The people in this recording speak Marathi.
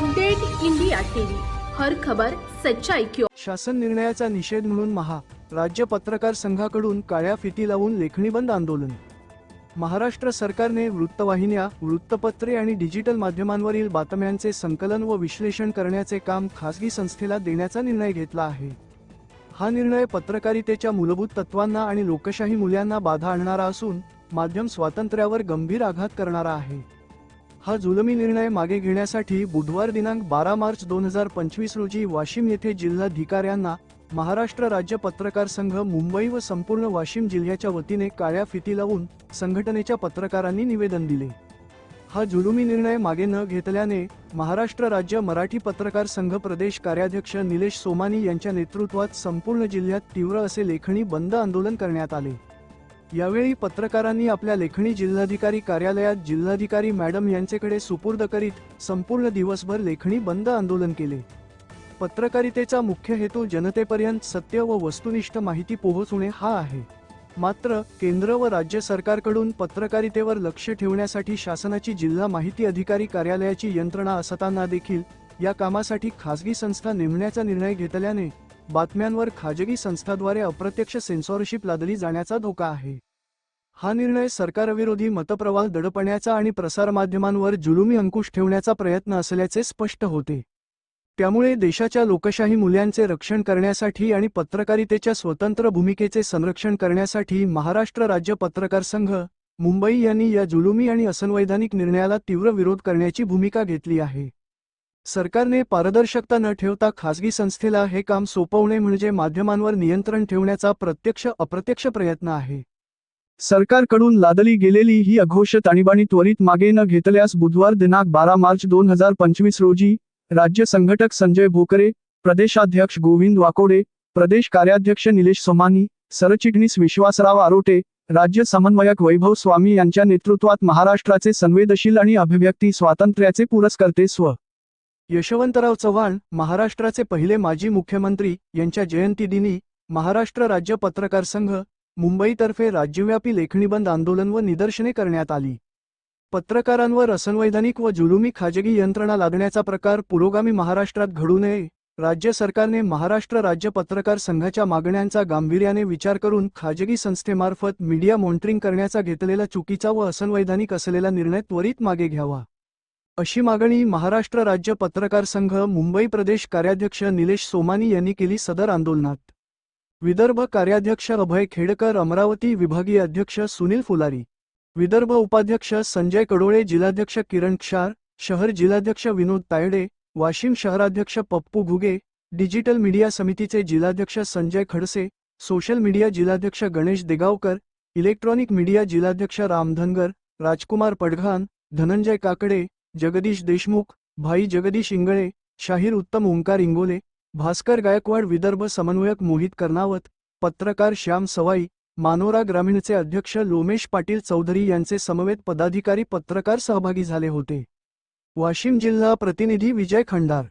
Update India TV. हर खबर सच्चाई क्यों शासन निर्णयाचा निषेध म्हणून महा राज्य पत्रकार संघाकडून काळ्या फिती लावून लेखणी बंद आंदोलन. महाराष्ट्र सरकारने वृत्तवाहिन्या वृत्तपत्रे आणि डिजिटल माध्यमांवरील बातम्यांचे संकलन व विश्लेषण करण्याचे काम खासगी संस्थेला देण्याचा निर्णय घेतला आहे. हा निर्णय पत्रकारितेच्या मूलभूत तत्वांना आणि लोकशाही मूल्यांना बाधा आणणारा असून माध्यम स्वातंत्र्यावर गंभीर आघात करणारा आहे. हा जुलमी निर्णय मागे घेण्यासाठी बुधवार दिनांक बारा मार्च दोन हजार पंचवीस रोजी वाशिम येथे जिल्हाधिकाऱ्यांना महाराष्ट्र राज्य पत्रकार संघ मुंबई व संपूर्ण वाशिम जिल्ह्याच्या वतीने काळ्या फिती लावून संघटनेच्या पत्रकारांनी निवेदन दिले. हा जुलुमी निर्णय मागे न घेतल्याने महाराष्ट्र राज्य मराठी पत्रकार संघ प्रदेश कार्याध्यक्ष निलेश सोमानी यांच्या नेतृत्वात संपूर्ण जिल्ह्यात तीव्र असे लेखणी बंद आंदोलन करण्यात आले. यावेळी पत्रकारांनी आपल्या लेखणी जिल्हाधिकारी कार्यालयात जिल्हाधिकारी मॅडम यांचेकडे सुपूर्द करीत संपूर्ण दिवसभर लेखणी बंद आंदोलन केले. पत्रकारितेचा मुख्य हेतू जनतेपर्यंत सत्य व वस्तुनिष्ठ माहिती पोहोचणे हा आहे. मात्र केंद्र व राज्य सरकारकडून पत्रकारितेवर लक्ष ठेवण्यासाठी शासनाची जिल्हा माहिती अधिकारी कार्यालयाची यंत्रणा असताना देखील या कामासाठी खासगी संस्था नेमण्याचा निर्णय घेतल्याने बातम्यांवर खाजगी संस्थाद्वारे अप्रत्यक्ष सेन्सॉरशिप लादली जाण्याचा धोका आहे. हा निर्णय सरकारविरोधी मतप्रवाह दडपण्याचा आणि प्रसारमाध्यमांवर जुलुमी अंकुश ठेवण्याचा प्रयत्न असल्याचे स्पष्ट होते. त्यामुळे देशाच्या लोकशाही मूल्यांचे रक्षण करण्यासाठी आणि पत्रकारितेच्या स्वतंत्र भूमिकेचे संरक्षण करण्यासाठी महाराष्ट्र राज्य पत्रकार संघ मुंबई यांनी या जुलुमी आणि असंवैधानिक निर्णयाला तीव्र विरोध करण्याची भूमिका घेतली आहे. सरकारने पारदर्शकता न ठेवता खासगी संस्थेला हे काम सोपवणे म्हणजे माध्यमांवर नियंत्रण ठेवण्याचा प्रत्यक्ष अप्रत्यक्ष प्रयत्न आहे. सरकारकडून लादली गेलेली ही अघोष ताणीबाणी त्वरित मागे न घेतल्यास बुधवार दिनांक बारा मार्च दोन हजार पंचवीस रोजी राज्य संघटक संजय भोकरे प्रदेशाध्यक्ष गोविंद वाकोडे प्रदेश कार्याध्यक्ष निलेश सोमानी सरचिटणीस विश्वासराव आरोटे राज्य समन्वयक वैभव स्वामी यांच्या नेतृत्वात महाराष्ट्राचे संवेदशील आणि अभिव्यक्ती स्वातंत्र्याचे पुरस्कर्ते स्व. यशवंतराव चव्हाण महाराष्ट्राचे पहिले माजी मुख्यमंत्री यांच्या जयंतीदिनी महाराष्ट्र राज्य पत्रकार संघ मुंबईतर्फे राज्यव्यापी लेखणीबंद आंदोलन व निदर्शने करण्यात आली. पत्रकारांवर असंवैधानिक व जुलुमी खाजगी यंत्रणा लादण्याचा प्रकार पुरोगामी महाराष्ट्रात घडू नये राज्य सरकारने महाराष्ट्र राज्य पत्रकार संघाच्या मागण्यांचा गांभीर्याने विचार करून खाजगी संस्थेमार्फत मीडिया मॉनिटरिंग करण्याचा घेतलेला चुकीचा व असंवैधानिक असलेला निर्णय त्वरित मागे घ्यावा. अशी मागणी महाराष्ट्र राज्य पत्रकार संघ मुंबई प्रदेश कार्याध्यक्ष निलेश सोमानी यांनी केली सदर आंदोलनात. विदर्भ कार्याध्यक्ष अभय खेडकर अमरावती विभागीय अध्यक्ष सुनील फुलारी विदर्भ उपाध्यक्ष संजय कडोळे जिल्हाध्यक्ष किरण क्षार शहर जिल्हाध्यक्ष विनोद तायडे वाशिम शहराध्यक्ष पप्पू घुगे डिजिटल मीडिया समितीचे जिल्हाध्यक्ष संजय खडसे सोशल मीडिया जिल्हाध्यक्ष गणेश देगावकर इलेक्ट्रॉनिक मीडिया जिल्हाध्यक्ष राम धनगर राजकुमार पडघान धनंजय काकडे जगदीश देशमुख भाई जगदीश इंगळे शाहीर उत्तम ओंकार इंगोले भास्कर गायकवाड विदर्भ समन्वयक मोहित कर्णावत पत्रकार श्याम सवाई मानोरा ग्रामीणचे अध्यक्ष लोमेश पाटील चौधरी यांचे समवेत पदाधिकारी पत्रकार सहभागी झाले होते. वाशिम जिल्हा प्रतिनिधी विजय खंडार.